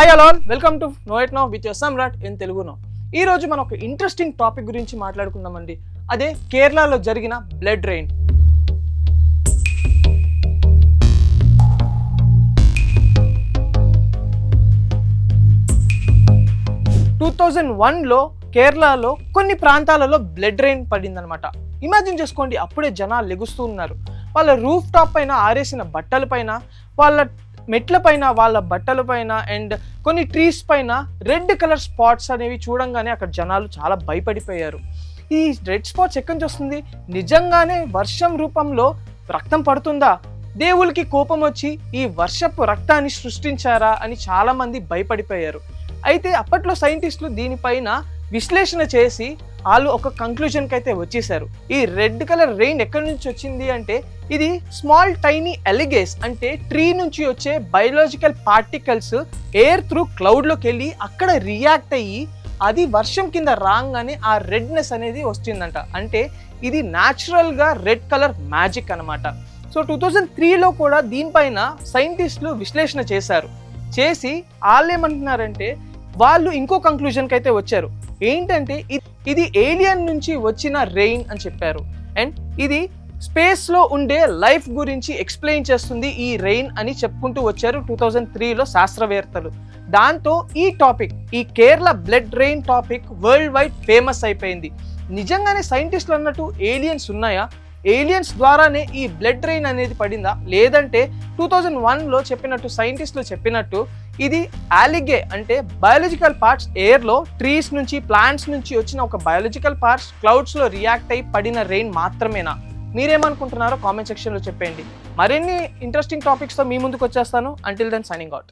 Hi all welcome to know it know with Samrat in తెలుగునో ఈ రోజు మనం ఒక ఇంట్రెస్టింగ్ టాపిక్ గురించి మాట్లాడుకుందామండి. అదే కేరళలో జరిగిన బ్లడ్ రెయిన్ టూ థౌజండ్ వన్లో కేరళలో కొన్ని ప్రాంతాలలో బ్లడ్ రెయిన్ పడిందనమాట ఇమాజిన్ చేసుకోండి అప్పుడే జనాలు లెగుస్తూ ఉన్నారు. వాళ్ళ రూఫ్ టాప్ పైన ఆరేసిన బట్టల పైన వాళ్ళ మెట్ల పైన వాళ్ళ బట్టల పైన అండ్ కొన్ని ట్రీస్ పైన రెడ్ కలర్ స్పాట్స్ అనేవి చూడంగానే అక్కడ జనాలు చాలా భయపడిపోయారు. ఈ రెడ్ స్పాట్స్ ఎక్కడి నుంచి వస్తుంది? నిజంగానే వర్షం రూపంలో రక్తం పడుతుందా? దేవుడికి కోపం వచ్చి ఈ వర్షపు రక్తాన్ని సృష్టించారా అని చాలామంది భయపడిపోయారు. అయితే అప్పట్లో సైంటిస్టులు దీనిపైన విశ్లేషణ చేసి వాళ్ళు ఒక కంక్లూజన్కి అయితే వచ్చేసారు. ఈ రెడ్ కలర్ రెయిన్ ఎక్కడి నుంచి వచ్చింది అంటే ఇది స్మాల్ టైనీ ఎలిగేస్ అంటే ట్రీ నుంచి వచ్చే బయోలాజికల్ పార్టికల్స్ ఎయిర్ త్రూ క్లౌడ్లోకి వెళ్ళి అక్కడ రియాక్ట్ అయ్యి అది వర్షం కింద రాగానే ఆ రెడ్నెస్ అనేది వచ్చిందంట అంటే ఇది న్యాచురల్గా రెడ్ కలర్ మ్యాజిక్ అన్నమాట. సో టూ థౌజండ్ త్రీలో కూడా దీనిపైన సైంటిస్టులు విశ్లేషణ చేశారు. చేసి వాళ్ళు ఏమంటున్నారంటే వాళ్ళు ఇంకో కంక్లూజన్కి అయితే వచ్చారు. ఏంటంటే ఇది ఏలియన్ నుంచి వచ్చిన రెయిన్ అని చెప్పారు. అండ్ ఇది స్పేస్లో ఉండే లైఫ్ గురించి ఎక్స్ప్లెయిన్ చేస్తుంది ఈ రెయిన్ అని చెప్పుకుంటూ వచ్చారు టూ థౌజండ్ త్రీలో శాస్త్రవేత్తలు. దాంతో ఈ టాపిక్ ఈ Kerala blood rain topic world wide famous అయిపోయింది. నిజంగానే సైంటిస్టులు అన్నట్టు ఏలియన్స్ ఉన్నాయా? ఏలియన్స్ ద్వారానే ఈ బ్లడ్ రెయిన్ అనేది పడిందా? లేదంటే టూ థౌజండ్ వన్లో చెప్పినట్టు సైంటిస్టులు చెప్పినట్టు ఇది ఆలిగే అంటే బయాలజికల్ పార్ట్స్ ఎయిర్లో ట్రీస్ నుంచి ప్లాంట్స్ నుంచి వచ్చిన ఒక బయాలజికల్ పార్ట్స్ క్లౌడ్స్లో రియాక్ట్ అయి పడిన రెయిన్ మాత్రమేనా? మీరేమనుకుంటున్నారో కామెంట్ సెక్షన్లో చెప్పండి మరిన్ని ఇంట్రెస్టింగ్ టాపిక్స్తో మీ ముందుకు వచ్చేస్తాను. Until then signing out